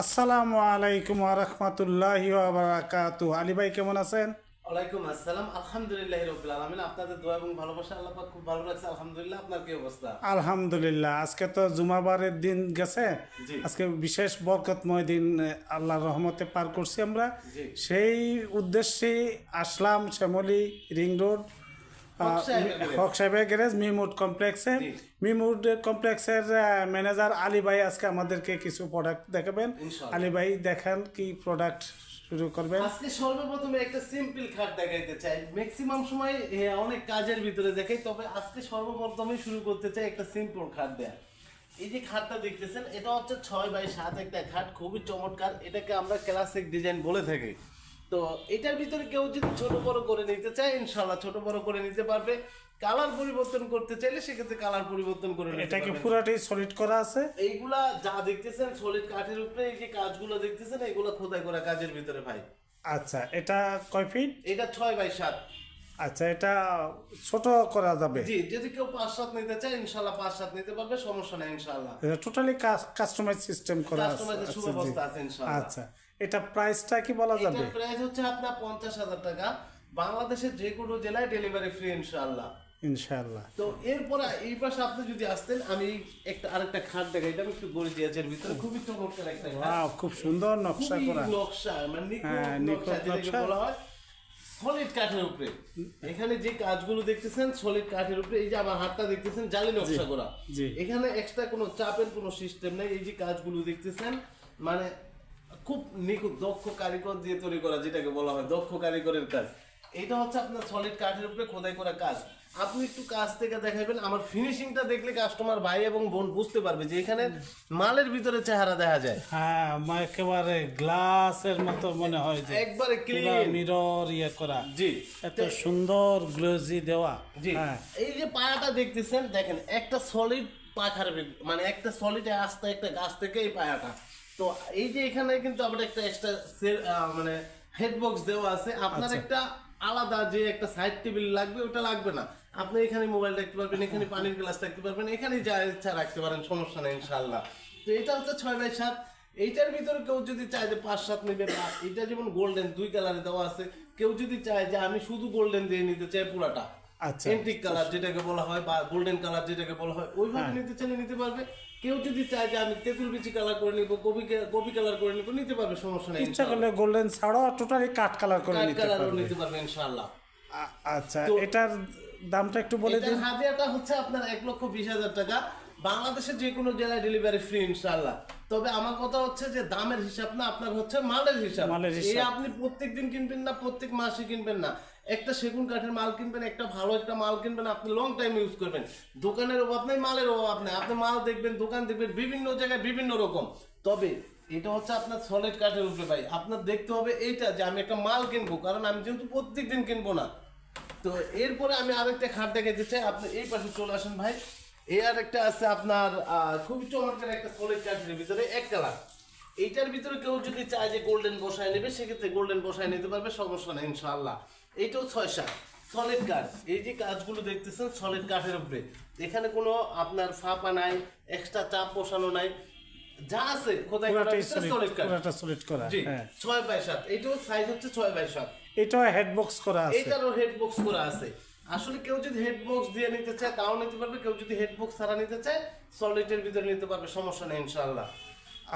আসসালামু আলাইকুম রহমতুল্লাহ বারাকাতু আলী ভাই কেমন আছেন? ওয়ালাইকুম আসসালাম। আলহামদুলিল্লাহ রবিল আলমিন। আপনাদের দোয়া এবং ভালোবাসা আল্লাহ পাক খুব ভালো লাগছে আলহামদুলিল্লাহ আপনার কি অবস্থা? আলহামদুলিল্লাহ। আজকে তো জুমাবারের দিন গেছে। আজকে বিশেষ বরকতময় দিন আল্লাহর রহমতে পার করছি আমরা। সেই উদ্দেশ্যে আসলাম শ্যামলী রিং রোড। হক সাহেবের গ্যারেজ। মিমুড কমপ্লেক্সে। মিমুড কমপ্লেক্সের ম্যানেজার আলী ভাই আজকে আমাদেরকে কিছু প্রোডাক্ট দেখাবেন। আলী ভাই দেখান কি প্রোডাক্ট শুরু করবেন। আজকে সর্বপ্রথমে একটা সিম্পল খাট দেখাইতে চাই। ম্যাক্সিমাম সময় অনেক কাজের ভিতরে দেখাই তবে আজকে সর্বপ্রথমে শুরু করতে চাই একটা সিম্পল খাট দেয়া। এই যে খাটটা দেখতেছেন এটা হচ্ছে ছয় বাই সাত একটা খাট খুবই চমৎকার। এটাকে আমরা ক্লাসিক ডিজাইন বলে থাকি। তো এটার ভিতরে কেউ যদি ছোট বড় করে নিতে চায় ইনশাল্লাহ ছোট বড় করে নিতে পারবে। কালার পরিবর্তন করতে চাইলে সেক্ষেত্রে কালার পরিবর্তন করে নিতে এটা কি পুরাটাই সলিড করা আছে। এইগুলা যা দেখতেছেন সলিড কাঠের উপরে এই যে কাজগুলো দেখতেছেন এগুলো খোদাই করা কাজের ভিতরে ভাই। আচ্ছা এটা কয় ফিট এটা ছয় বাই সাত। আচ্ছা এটা ছোট করা যাবে? জি যদি কেউ পাঁচ সাত নিতে চায় ইনশাল্লাহ পাঁচ সাত নিতে পারবে সমস্যা নেই ইনশাল্লাহ টোটালি কাস্টমাইজ সিস্টেম করা আছে। আচ্ছা, এটা প্রাইসটা কি বলা যাবে? এটার প্রাইস হচ্ছে আপনার পঞ্চাশ হাজার টাকা। বাংলাদেশের যে কোনো জেলায় ডেলিভারি ফ্রি ইনশাল্লাহ ইনশাআল্লাহ। তো এরপরে এই পাশে আপনি যদি আসতেন আমি একটা আরেকটা খাট দেখাই এটা একটু গর্জিয়াসের ভিতরে। খুবই চমৎকার একটা খাট। ওয়াও খুব সুন্দর নকশা করা। নকশা মানে নিখুঁত হ্যাঁ, নকশা বলা হয় সলিড কাঠের উপরে। এখানে যে কাজগুলো দেখতেছেন সলিড কাঠের উপরে এই যে আমার হাতটা দেখতেছেন জালি নকশা করা। এখানে এক্সট্রা কোনো চাপের কোনো সিস্টেম নেই এই যে কাজগুলো দেখতেছেন মানে খুব নিখুঁত দক্ষ কারিগর দিয়ে তৈরি করা যেটাকে বলা হয় দক্ষ কারিগরের কাজ। এটা হচ্ছে আপনার সলিড কাঠের উপরে খোদাই করা কাজ। আপনি একটু কাজ থেকে দেখাবেন আমার ফিনিশিংটা দেখলে কাস্টমার ভাই এবং বোন বুঝতে পারবে যে এখানে মালের ভিতরে চেহারা দেখা যায়। হ্যাঁ একেবারে গ্লাসের মতো মনে হয় যে একবারে ক্লিন মিরর ইয়ে করা। জি। এত সুন্দর গ্লোজি দেওয়া। জি। হ্যাঁ। এই যে পায়াটা দেখতেছেন দেখেন একটা সলিড পাখার মানে একটা সলিড আস্তে একটা গাছ থেকে এই পায়াটা। তো এই যে এখানে কিন্তু আবার একটা এক্সট্রা মানে হেড বক্স দেওয়া আছে। আপনার আচ্ছা। একটা আলাদা যে একটা সাইড টেবিল লাগবে ওটা লাগবে না। আপনি এখানে মোবাইল রাখতে পারবেন এখানে পানির গ্লাস রাখতে পারবেন এখানে যা ইচ্ছা রাখতে পারেন সমস্যা নেই ইনশাল্লাহ তো এটা হচ্ছে ছয় বাই সাত। এইটার ভিতরে কেউ যদি চায় যে পাঁচ সাত নেবে বা এটা যেমন গোল্ডেন দুই কালারে দেওয়া আছে কেউ যদি চায় যে আমি শুধু গোল্ডেন দিয়ে নিতে চাই পুরাটা। আচ্ছা। এন্টিক কালার যেটাকে বলা হয় বা গোল্ডেন কালার যেটাকে বলা হয় হ্যাঁ। ওইভাবে নিতে চাইলে নিতে পারবে। কেউ যদি চায় যে আমি তেঁতুল বিচি কালার করে নিবো কবি কবি কালার করে নিবো নিতে পারবে সমস্যা নেই ইচ্ছা করলে গোল্ডেন ছাড়াও টোটালি কাট কালার করে নিতে পারবে। নিতে পারবে ইনশাআল্লাহ। আচ্ছা এটার দামটা একটু বলে দিন। হাজিরাটা হচ্ছে আপনার এক লক্ষ বিশ হাজার টাকা। বাংলাদেশের যে কোনো জেলায় ডেলিভারি ফ্রি ইনশাআল্লাহ। তবে আমার কথা হচ্ছে যে দামের হিসাব না আপনার হচ্ছে মালের হিসাব। মালের হিসাব। এই আপনি প্রত্যেক দিন কিনবেন না প্রত্যেক মাসে কিনবেন না। একটা সেগুন কাঠের মাল কিনবেন, একটা ভালো একটা মাল কিনবেন, আপনি লং টাইম ইউজ করবেন। দোকানের অভাব নেই, মালের অভাব নেই। আপনি মাল দেখবেন, দোকান দেখবেন, বিভিন্ন জায়গায় বিভিন্ন রকম। তবে এটা হচ্ছে আপনার সলিড কাঠের উপরে ভাই। আপনার দেখতে হবে এইটা যে আমি একটা মাল কিনবো, কারণ আমি যেহেতু প্রত্যেক দিন কিনবো না। তো এরপরে আমি আরেকটা খাট দেখাতে চাই। আপনি এই পাশে চলে আসেন ভাই। এই আরেকটা আছে আপনার খুবই চমৎকার একটা সলিড কাঠের ভিতরে এক কালার। এইটার ভিতরে কেউ যদি চায় যে গোল্ডেন বসায় নেবে সেক্ষেত্রে গোল্ডেন বসায় নিতে পারবে সমস্যা নেই ইনশাআল্লাহ। এইটাও ছয় সাত। সলিড কাঠ এই যে কাজগুলো দেখতেছেন সলিড কাঠের উপরে। এখানে কোনো আপনার ফাঁপা নাই এক্সট্রা চাপ বসানো নাই। যা আছে খোদাই করা সলিড কাঠ পুরাটা সলিড করা জি হ্যাঁ। বাই সাইজ হচ্ছে বাই এটাও হেড বক্স করা আছে। হেড বক্স করা আছে। আসলে কেউ যদি হেড বক্স দিয়ে নিতে চায় তাও নিতে পারবে। কেউ যদি হেড বক্স ছাড়া নিতে চায় সলিডের ভিতরে নিতে পারবে সমস্যা নেই ইনশাআল্লাহ।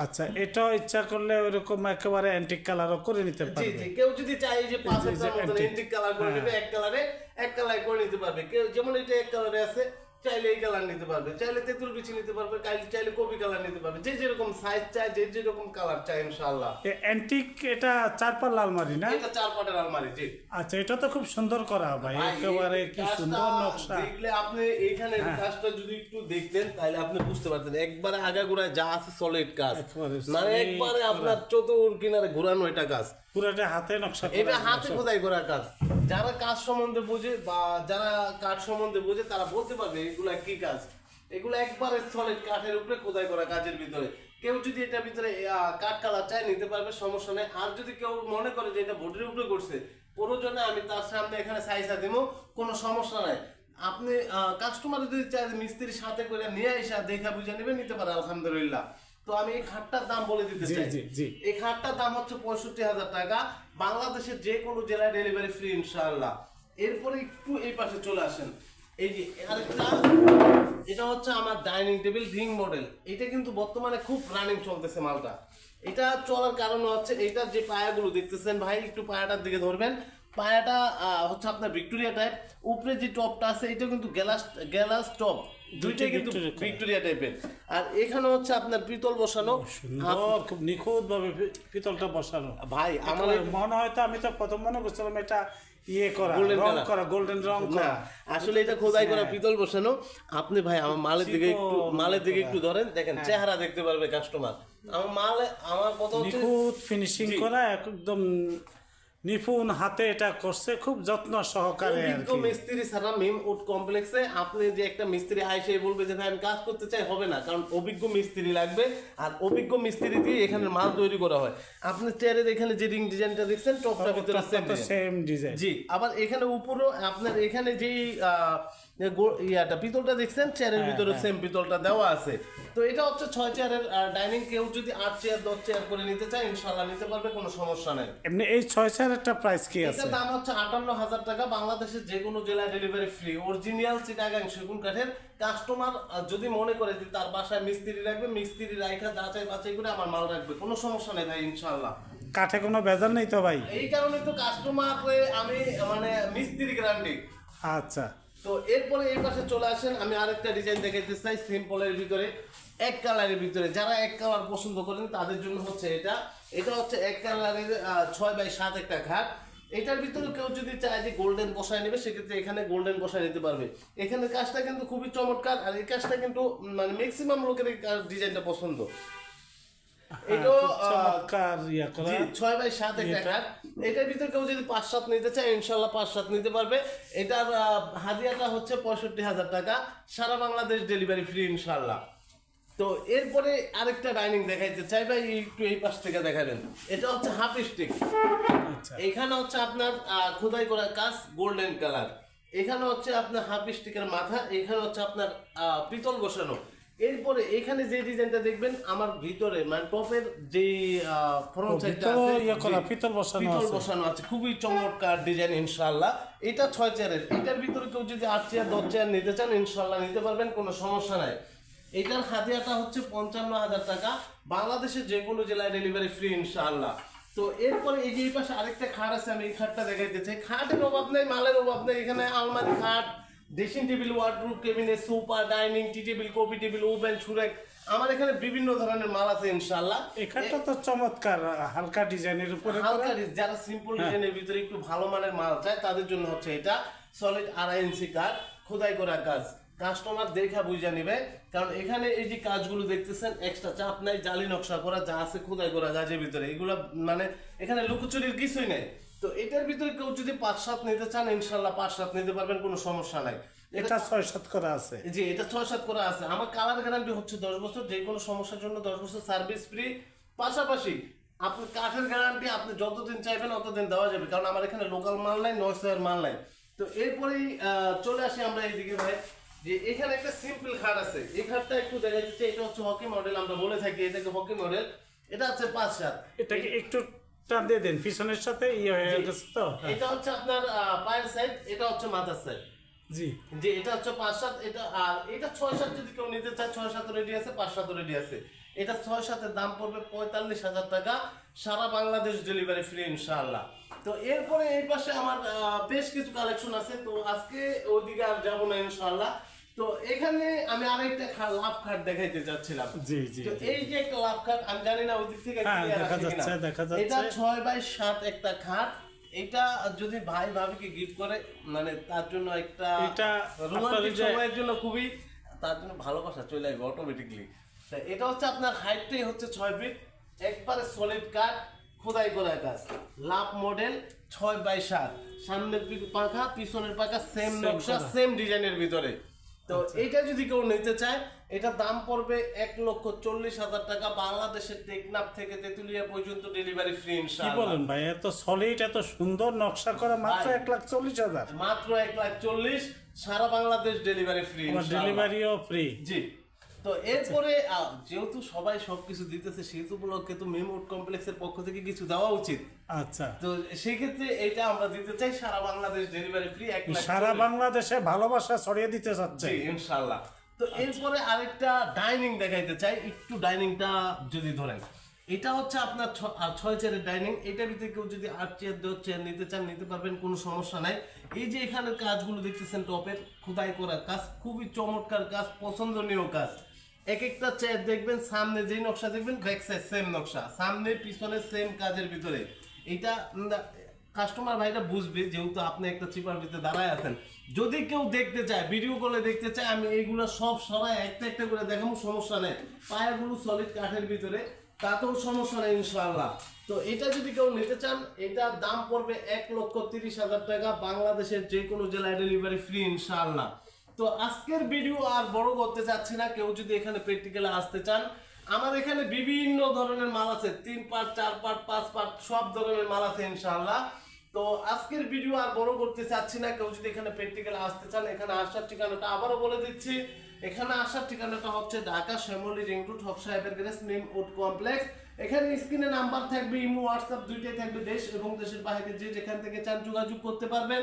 আচ্ছা এটা ইচ্ছা করলে ওইরকম একেবারে অ্যান্টিক কালারও করে নিতে পারবে। জি জি কেউ যদি চায় যে পাঁচ হাজার অ্যান্টিক কালার করে নেবে এক কালারে এক কালারে করে নিতে পারবে। কেউ যেমন এটা এক কালারে আছে চাইলে এই কালার নিতে পারবে চাইলে তেঁতুল বিচি নিতে পারবে চাইলে কপি কালার নিতে পারবে যে যেরকম সাইজ চায় যে যেরকম কালার চায় ইনশাআল্লাহ। অ্যান্টিক এটা চার পাল্লা আলমারি না? এটা চার পাটের আলমারি জি। আচ্ছা এটা তো খুব সুন্দর করা ভাই একেবারে কি সুন্দর নকশা। হ্যাঁ। দেখলে আপনি এইখানে কাজটা যদি একটু দেখতেন তাহলে আপনি বুঝতে পারতেন একবারে আগাগোড়ায় যা আছে সলিড কাজ মানে একবারে আপনার চতুর কিনারে ঘোরানো এটা কাজ পুরাটা হাতে নকশা এটা হাতে খোদাই করা কাজ। যারা কাজ সম্বন্ধে বোঝে বা যারা কাঠ সম্বন্ধে বোঝে তারা বলতে পারবে এগুলা কি কাজ। এগুলো একবারে সলিড কাঠের উপরে খোদাই করা কাজের ভিতরে। কেউ যদি এটার ভিতরে কাঠ কালার চায় নিতে পারবে সমস্যা নেই। আর যদি কেউ মনে করে যে এটা বডির উপরে করছে প্রয়োজনে আমি তার সামনে এখানে সাইজা দেবো কোনো সমস্যা নাই। আপনি কাস্টমার যদি চায় মিস্ত্রির সাথে করে নিয়ে এসে দেখা বুঝে নেবে নিতে পারে আলহামদুলিল্লাহ। তো আমি এই খাটটার দাম বলে দিতে চাই। এই খাটটার দাম হচ্ছে পঁয়ষট্টি হাজার টাকা। বাংলাদেশের যে কোনো জেলায় ডেলিভারি ফ্রি ইনশাআল্লাহ। এরপরে একটু এই পাশে চলে আসেন। এই যে আরেকটা এটা হচ্ছে আমার ডাইনিং টেবিল রিং মডেল এটা কিন্তু বর্তমানে খুব রানিং চলতেছে মালটা। এটা চলার কারণ হচ্ছে এইটার যে পায়াগুলো দেখতেছেন ভাই একটু পায়াটার দিকে ধরবেন। পায়াটা হচ্ছে আপনার ভিক্টোরিয়া টাইপ উপরে যে টপটা আছে এটা কিন্তু গ্যালাস গ্যালাস টপ দুইটাই কিন্তু ভিক্টোরিয়া টাইপের আর এখানে হচ্ছে আপনার পিতল বসানো। খুব নিখুঁত ভাবে পিতলটা বসানো। ভাই আমার মনে হয় তো আমি তো প্রথম মনে করছিলাম এটা ইয়ে করা রং করা গোল্ডেন রং করা। আসলে এটা খোদাই করা হ্যাঁ। পিতল বসানো। আপনি ভাই আমার মালের দিকে একটু মালের দিকে একটু ধরেন দেখেন চেহারা দেখতে পারবে কাস্টমার আমার মালে আমার কথা হচ্ছে নিখুঁত ফিনিশিং করা একদম নিপুণ হাতে এটা করছে খুব যত্ন সহকারে অভিজ্ঞ মিস্ত্রি ছাড়া মিম উড কমপ্লেক্সে আপনি যে একটা মিস্ত্রি আইসে বলবে যে আমি কাজ করতে চাই হবে না কারণ অভিজ্ঞ মিস্ত্রি লাগবে আর অভিজ্ঞ মিস্ত্রি দিয়ে এখানে মাল তৈরি করা হয়। আপনি চেয়ারের এখানে যে রিং ডিজাইনটা দেখছেন টপটা ভিতরে সেম সেম ডিজাইন জি আবার এখানে উপরও আপনার এখানে যেই ইয়াটা পিতলটা দেখছেন চেয়ারের ভিতরে সেম পিতলটা দেওয়া আছে। তো এটা হচ্ছে ছয় চেয়ারের ডাইনিং কেউ যদি আট চেয়ার দশ চেয়ার করে নিতে চায় ইনশাল্লাহ নিতে পারবে কোনো সমস্যা নেই। এমনি এই ছয় চার একটা প্রাইস কি আছে? দাম হচ্ছে আটান্ন হাজার টাকা। বাংলাদেশের যে কোনো জেলায় ডেলিভারি ফ্রি অরিজিনাল চিটাগাং সেগুন কাঠের কাস্টমার যদি মনে করে যে তার বাসায় মিস্ত্রি রাখবে মিস্ত্রি রাইখা যাচাই বাছাই করে আমার মাল রাখবে। কোনো সমস্যা নেই ভাই ইনশাল্লাহ কাঠে কোনো বেজার নেই তো ভাই? এই কারণে তো কাস্টমার আমি মানে মিস্ত্রি গ্যারান্টি আচ্ছা। তো এরপরে এই পাশে চলে আসেন, আমি আরেকটা ডিজাইন দেখাইতে চাই সিম্পলের ভিতরে, এক কালারের ভিতরে। যারা এক কালার পছন্দ করেন, তাদের জন্য হচ্ছে এটা। এটা হচ্ছে এক কালারের ছয় বাই সাত একটা ঘাট। এটার ভিতরে কেউ যদি চায় যে গোল্ডেন বসায় নেবে, সেক্ষেত্রে এখানে গোল্ডেন বসায় নিতে পারবে। এখানে কাজটা কিন্তু খুবই চমৎকার, আর এই কাজটা কিন্তু মানে ম্যাক্সিমাম লোকের ডিজাইনটা পছন্দ। এটাও খুব চমৎকার ইয়া করা। ছয় বাই সাত একটা ঘাট এটার ভিতরে কেউ যদি পাঁচ সাত নিতে চায় ইনশাল্লাহ পাঁচ সাত নিতে পারবে। এটার হাদিয়াটা হচ্ছে পঁয়ষট্টি হাজার টাকা। সারা বাংলাদেশ ডেলিভারি ফ্রি ইনশাল্লাহ। তো এরপরে আরেকটা ডাইনিং দেখাইতে চাই ভাই একটু এই পাশ থেকে দেখাবেন। এটা হচ্ছে হাফ স্টিক আচ্ছা। এখানে হচ্ছে আপনার খোদাই করা কাজ গোল্ডেন কালার এখানে হচ্ছে আপনার হাফ স্টিকের মাথা এখানে হচ্ছে আপনার পিতল বসানো। এরপরে এখানে যে ডিজাইনটা দেখবেন আমার ভিতরে মানে টপের যে ফ্রন্ট সাইডটা আছে ইয়ে পিতল বসানো পিতল আছে। বসানো আছে খুবই চমৎকার ডিজাইন ইনশাআল্লাহ। এটা ছয় চেয়ারের এটার ভিতরে কেউ যদি আট চেয়ার দশ চেয়ার নিতে চান ইনশাআল্লাহ নিতে পারবেন কোনো সমস্যা নাই। এটার হাতিয়াটা হচ্ছে পঞ্চান্ন হাজার টাকা বাংলাদেশের যে কোনো জেলায় ডেলিভারি ফ্রি ইনশাআল্লাহ। তো এরপরে এই যে এই পাশে আরেকটা খাট আছে আমি এই খাটটা দেখাইতে চাই। খাটের অভাব নেই মালের অভাব নেই এখানে আলমারি খাট dressing table wardrobe cabinet sofa dining tea table coffee table oven সুরেক আমার এখানে বিভিন্ন ধরনের মাল আছে ইনশাআল্লাহ। এখানটা তো চমৎকার হালকা ডিজাইনের উপরে হালকা যারা সিম্পল ডিজাইনের ভিতরে একটু ভালো মানের মাল চায় তাদের জন্য হচ্ছে এটা সলিড আড়াই ইঞ্চি কাঠ খোদাই করা কাজ। কাস্টমার দেখা বুঝা নিবে কারণ এখানে এই যে কাজগুলো দেখতেছেন এক্সট্রা চাপ নাই জালি নকশা করা যা আছে খোদাই করা গাছের ভিতরে। এগুলো মানে এখানে লুকোচুরির কিছুই নেই। তো এটার ভিতরে কেউ যদি পাঁচ সাত নিতে চান ইনশাল্লাহ পাঁচ সাত নিতে পারবেন কোনো সমস্যা নাই। এটা ছয় সাত করা আছে। জি এটা ছয় সাত করা আছে। আমার কালার গ্যারান্টি হচ্ছে দশ বছর যে কোনো সমস্যার জন্য দশ বছর সার্ভিস ফ্রি। পাশাপাশি আপনি কাঠের গ্যারান্টি আপনি যতদিন চাইবেন অতদিন দেওয়া যাবে কারণ আমার এখানে লোকাল মাল নাই নয়সের মাল নাই। তো এরপরেই চলে আসি আমরা এইদিকে ভাই। যে এখানে একটা সিম্পল খাট আছে। এই খাটটা একটু দেখা যাচ্ছে এটা হচ্ছে হকি মডেল আমরা বলে থাকি এটাকে হকি মডেল। এটা হচ্ছে পাঁচ সাত। এটাকে একটু দিয়ে দেন পিছনের সাথে ইয়ে হয়ে গেছে তো? হ্যাঁ। এটা হচ্ছে আপনার পায়ের সাইড এটা হচ্ছে মাথার সাইড জি। যে এটা হচ্ছে পাঁচ সাত এটা আর এটা ছয় সাত যদি কেউ নিতে চায় ছয় সাত রেডি আছে পাঁচ সাত রেডি আছে। এটা ছয় সাতের দাম পড়বে পঁয়তাল্লিশ হাজার টাকা সারা বাংলাদেশ ডেলিভারি ফ্রি ইনশাআল্লাহ। তো এরপরে এই পাশে আমার বেশ কিছু কালেকশন আছে তো আজকে ওদিকে আর যাব না ইনশাআল্লাহ। তো এখানে আমি আরেকটা লাভ খাট দেখাইতে চাচ্ছিলাম। জি জি তো এই যে একটা লাভ খাট আমি জানি না ওদিক থেকে হ্যাঁ, দেখা যাচ্ছে, দেখা যাচ্ছে। এটা ছয় বাই সাত একটা খাট এটা যদি ভাই ভাবিকে গিফট করে মানে তার জন্য একটা এটা রোমান্টিক সময়ের জন্য খুবই তার জন্য ভালোবাসা চলে আসবে অটোমেটিকলি এটা হচ্ছে আপনার হাইটটাই হচ্ছে ছয় ফিট একবারে সলিড কাঠ খোদাই করা কাজ। লাভ মডেল ছয় বাই সাত। সামনের পাখা পিছনের পাখা সেম নকশা। সেম ডিজাইনের ভিতরে। তো এটা যদি কেউ নিতে চায় এটা দাম পড়বে এক লক্ষ চল্লিশ হাজার টাকা। বাংলাদেশের টেকনাফ থেকে তেতুলিয়া পর্যন্ত ডেলিভারি ফ্রি কি বলেন ভাই এত সলিড এত সুন্দর নকশা করা মাত্র এক লাখ চল্লিশ হাজার। মাত্র এক লাখ চল্লিশ সারা বাংলাদেশ ডেলিভারি ফ্রি ডেলিভারিও ফ্রি জি। তো এরপরে যেহেতু সবাই সবকিছু দিতেছে সেহেতু উপলক্ষে তো কমপ্লেক্সের পক্ষ থেকে কিছু দেওয়া উচিত। আচ্ছা। তো সেক্ষেত্রে এটা আমরা দিতে চাই সারা বাংলাদেশ ডেলিভারি ফ্রি এক সারা বাংলাদেশে ভালোবাসা ছড়িয়ে দিতে চাচ্ছে। জি ইনশাল্লাহ তো এরপরে আরেকটা ডাইনিং দেখাইতে চাই একটু ডাইনিংটা যদি ধরেন। এটা হচ্ছে আপনার ছয় চেয়ারের ডাইনিং এটার ভিতরে কেউ যদি আট চেয়ার দশ চেয়ার নিতে চান নিতে পারবেন কোনো সমস্যা নাই। এই যে এখানের কাজগুলো দেখতেছেন টপের খোদাই করার কাজ খুবই চমৎকার কাজ পছন্দনীয় কাজ। এক একটা চেয়ার দেখবেন, সামনে যেই নকশা দেখবেন ব্যাক সেম নকশা। সামনে, পিছনে সেম কাজের ভিতরে। এটা কাস্টমার ভাইরা বুঝবে, যেহেতু আপনি একটা চিপার ভিতরে দাঁড়ায় আছেন। যদি কেউ দেখতে চায় ভিডিও কলে দেখতে চায়, আমি এইগুলো সব সবাই একটা একটা করে দেখাবো, সমস্যা নেই। পায়াগুলো সলিড কাঠের ভিতরে, তাতেও সমস্যা নেই, ইনশাআল্লাহ। তো এটা যদি কেউ নিতে চান এটার দাম পড়বে এক লক্ষ তিরিশ হাজার টাকা, বাংলাদেশের যে কোনো জেলায় ডেলিভারি ফ্রি ইনশাআল্লাহ। তো আজকের ভিডিও আর বড় করতে চাচ্ছি না। কেউ যদি এখানে প্র্যাকটিক্যালে আসতে চান, আমার এখানে বিভিন্ন ধরনের মাল আছে। তিন পার্ট চার পার্ট পাঁচ পার্ট সব ধরনের মাল আছে ইনশাআল্লাহ। তো আজকের ভিডিও আর বড় করতে চাচ্ছি না। কেউ যদি এখানে প্র্যাকটিক্যাল আসতে চান, এখানে আসার ঠিকানাটা আবারও বলে দিচ্ছি। এখানে আসার ঠিকানাটা হচ্ছে ঢাকা শ্যামলী রিং রোড, হক সাহেবের গ্যারেজ মেম উড কমপ্লেক্স। এখানে স্ক্রিনে নাম্বার থাকবে, ইমো, হোয়াটসঅ্যাপ দুইটাই থাকবে দেশ এবং দেশের বাইরে। যে যেখান থেকে চান যোগাযোগ করতে পারবেন।